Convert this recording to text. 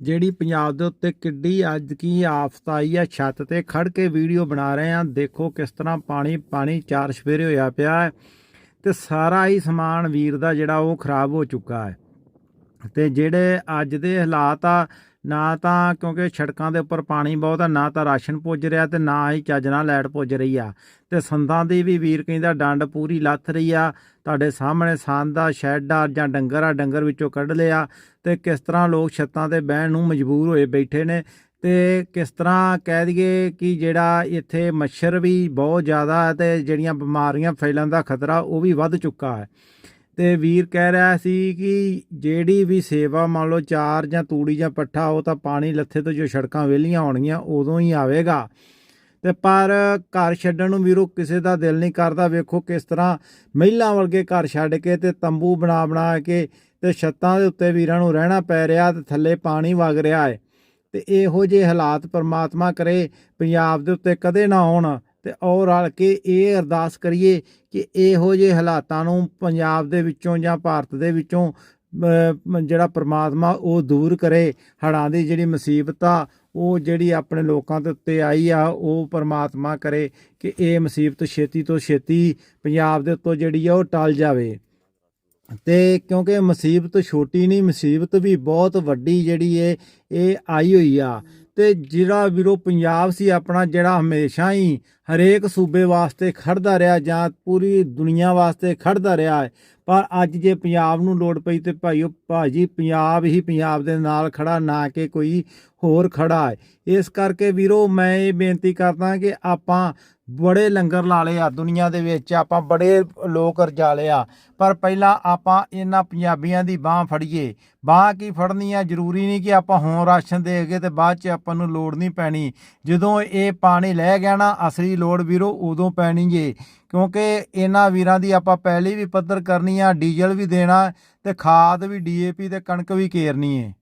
ਜਿਹੜੀ ਪੰਜਾਬ ਦੇ ਉੱਤੇ ਕਿੱਡੀ ਅੱਜ ਕੀ ਆਫਤ ਆਈ ਆ, ਛੱਤ ਤੇ ਖੜ ਕੇ ਵੀਡੀਓ ਬਣਾ ਰਹੇ ਆ। ਦੇਖੋ ਕਿਸ ਤਰ੍ਹਾਂ ਪਾਣੀ ਪਾਣੀ ਚਾਰ ਸਵੇਰੇ ਹੋਇਆ ਪਿਆ ਹੈ ਤੇ ਸਾਰਾ ਹੀ ਸਮਾਨ ਵੀਰ ਦਾ ਜਿਹੜਾ ਉਹ ਖਰਾਬ ਹੋ ਚੁੱਕਾ ਹੈ। ਤੇ ਜਿਹੜੇ ਅੱਜ ਦੇ ਹਾਲਾਤ ਆ ਨਾ ਤਾਂ ਕਿਉਂਕਿ ਸੜਕਾਂ ਦੇ ਉੱਪਰ ਪਾਣੀ ਬਹੁਤ ਆ, ਨਾ ਤਾਂ ਰਾਸ਼ਨ ਪੁੱਜ ਰਿਹਾ ਤੇ ਨਾ ਹੀ ਚੱਜ ਨਾਲ ਲਾਈਟ ਪੁੱਜ ਰਹੀ ਆ। ਤੇ ਸੰਦਾਂ ਦੀ ਵੀ ਵੀਰ ਕਹਿੰਦਾ ਡੰਡ ਪੂਰੀ ਲੱਥ ਰਹੀ ਆ, ਤੁਹਾਡੇ ਸਾਹਮਣੇ ਸੰਦ ਦਾ ਸ਼ੈੱਡ ਆ, ਜਾਂ ਡੰਗਰ ਆ, ਡੰਗਰ ਵਿੱਚੋਂ ਕੱਢ ਲਿਆ। ਤੇ ਕਿਸ ਤਰ੍ਹਾਂ ਲੋਕ ਛੱਤਾਂ ਤੇ ਬਹਿਣ ਨੂੰ ਮਜਬੂਰ ਹੋਏ ਬੈਠੇ ਨੇ। ਤੇ ਕਿਸ ਤਰ੍ਹਾਂ ਕਹਿ ਦਈਏ ਕਿ ਜਿਹੜਾ ਇੱਥੇ ਮੱਛਰ ਵੀ ਬਹੁਤ ਜ਼ਿਆਦਾ ਹੈ ਤੇ ਜਿਹੜੀਆਂ ਬਿਮਾਰੀਆਂ ਫੈਲਣ ਦਾ ਖਤਰਾ ਉਹ ਵੀ ਵੱਧ ਚੁੱਕਾ ਹੈ। ਤੇ ਵੀਰ ਕਹਿ ਰਿਹਾ ਸੀ ਕਿ ਜਿਹੜੀ ਵੀ ਸੇਵਾ ਮੰਨ ਲਓ ਚਾਰ ਜਾਂ ਤੂੜੀ ਜਾਂ ਪੱਠਾ, ਉਹ ਤਾਂ ਪਾਣੀ ਲੱਥੇ ਤੋਂ ਜੋ ਸੜਕਾਂ ਵਿਹਲੀਆਂ ਹੋਣਗੀਆਂ, ਉਦੋਂ ਹੀ ਆਵੇਗਾ। ਤੇ ਪਰ ਘਰ ਛੱਡਣ ਨੂੰ ਵੀਰੋ ਕਿਸੇ ਦਾ ਦਿਲ ਨਹੀਂ ਕਰਦਾ, ਵੇਖੋ ਕਿਸ ਤਰ੍ਹਾਂ ਮਹਿਲਾ ਵਰਗੇ ਘਰ ਛੱਡ ਕੇ ਤੇ ਤੰਬੂ ਬਣਾ ਬਣਾ ਕੇ ਤੇ ਛੱਤਾਂ ਦੇ ਉੱਤੇ ਵੀਰਾਂ ਨੂੰ ਰਹਿਣਾ ਪੈ ਰਿਹਾ ਤੇ ਥੱਲੇ ਪਾਣੀ ਵਗ ਰਿਹਾ ਹੈ ਤੇ ਇਹੋ ਜਿਹੇ ਹਾਲਾਤ ਪਰਮਾਤਮਾ ਕਰੇ, ਪੰਜਾਬ ਦੇ ਉੱਤੇ ਕਦੇ ਨਾ ਆਉਣ ਤੇ ਔਰ ਰਲ ਕੇ ਇਹ ਅਰਦਾਸ ਕਰੀਏ ਕਿ ਇਹੋ ਜਿਹੇ ਹਾਲਾਤਾਂ ਨੂੰ ਪੰਜਾਬ ਦੇ ਵਿੱਚੋਂ ਜਾਂ ਭਾਰਤ ਦੇ ਵਿੱਚੋਂ ਜਿਹੜਾ ਪਰਮਾਤਮਾ ਉਹ ਦੂਰ ਕਰੇ। ਹੜ੍ਹਾਂ ਦੀ ਜਿਹੜੀ ਮੁਸੀਬਤ ਆ, ਉਹ ਜਿਹੜੀ ਆਪਣੇ ਲੋਕਾਂ ਦੇ ਉੱਤੇ ਆਈ ਆ, ਉਹ ਪਰਮਾਤਮਾ ਕਰੇ ਕਿ ਇਹ ਮੁਸੀਬਤ ਛੇਤੀ ਤੋਂ ਛੇਤੀ ਪੰਜਾਬ ਦੇ ਉੱਤੋਂ ਜਿਹੜੀ ਆ ਉਹ ਟਲ ਜਾਵੇ। ਤੇ ਕਿਉਂਕਿ ਮੁਸੀਬਤ ਛੋਟੀ ਨਹੀਂ, ਮੁਸੀਬਤ ਵੀ ਬਹੁਤ ਵੱਡੀ ਜਿਹੜੀ ਏ, ਇਹ ਆਈ ਹੋਈ ਆ। ਤੇ ਜਿਹੜਾ ਵੀਰੋ, ਪੰਜਾਬ ਸੀ ਆਪਣਾ ਜਿਹੜਾ ਹਮੇਸ਼ਾ ਹੀ ਹਰੇਕ ਸੂਬੇ ਵਾਸਤੇ ਖੜਦਾ ਰਿਹਾ ਜਾਂ ਪੂਰੀ ਦੁਨੀਆ ਵਾਸਤੇ ਖੜਦਾ ਰਿਹਾ ਹੈ। ਪਰ ਅੱਜ ਜੇ ਪੰਜਾਬ ਨੂੰ ਲੋੜ ਪਈ ਤੇ ਭਾਈਓ ਭਾਜੀ ਪੰਜਾਬ ਹੀ ਪੰਜਾਬ ਦੇ ਨਾਲ ਖੜਾ, ਨਾ ਕਿ ਕੋਈ ਹੋਰ ਖੜਾ ਹੈ। ਇਸ ਕਰਕੇ ਵੀਰੋ, ਮੈਂ ਇਹ ਬੇਨਤੀ ਕਰਦਾ ਕਿ ਆਪਾਂ ਬੜੇ ਲੰਗਰ ਲਾ ਲਏ ਆ ਦੁਨੀਆ ਦੇ ਵਿੱਚ, ਆਪਾਂ ਬੜੇ ਲੋਕ ਰਜਾਲੇ ਆ। ਪਰ ਪਹਿਲਾਂ ਆਪਾਂ ਇਹਨਾਂ ਪੰਜਾਬੀਆਂ ਦੀ ਬਾਹ ਫੜੀਏ। ਬਾਹ ਕੀ ਫੜਨੀ ਆ? ਜ਼ਰੂਰੀ ਨਹੀਂ ਕਿ ਆਪਾਂ ਹੋਂ ਰਾਸ਼ਨ ਦੇਗੇ ਤੇ ਬਾਅਦ ਚ ਆਪਾਂ ਨੂੰ ਲੋੜ ਨਹੀਂ ਪੈਣੀ। ਜਦੋਂ ਇਹ ਪਾਣੀ ਲੈ ਗਿਆ ਨਾ, ਅਸਲੀ ਲੋੜ ਵੀਰੋ, ਉਦੋਂ ਪੈਣੀ ਜੇ ਕਿਉਂਕਿ ਇਹਨਾਂ ਵੀਰਾਂ ਦੀ ਆਪਾਂ ਪਹਿਲੀ ਵੀ ਪੱਧਰ ਕਰਨੀ ਆ, ਡੀਜ਼ਲ ਵੀ ਦੇਣਾ ਤੇ ਖਾਦ ਵੀ, ਡੀਏਪੀ ਤੇ ਕਣਕ ਵੀ ਕੇਰਨੀ ਏ।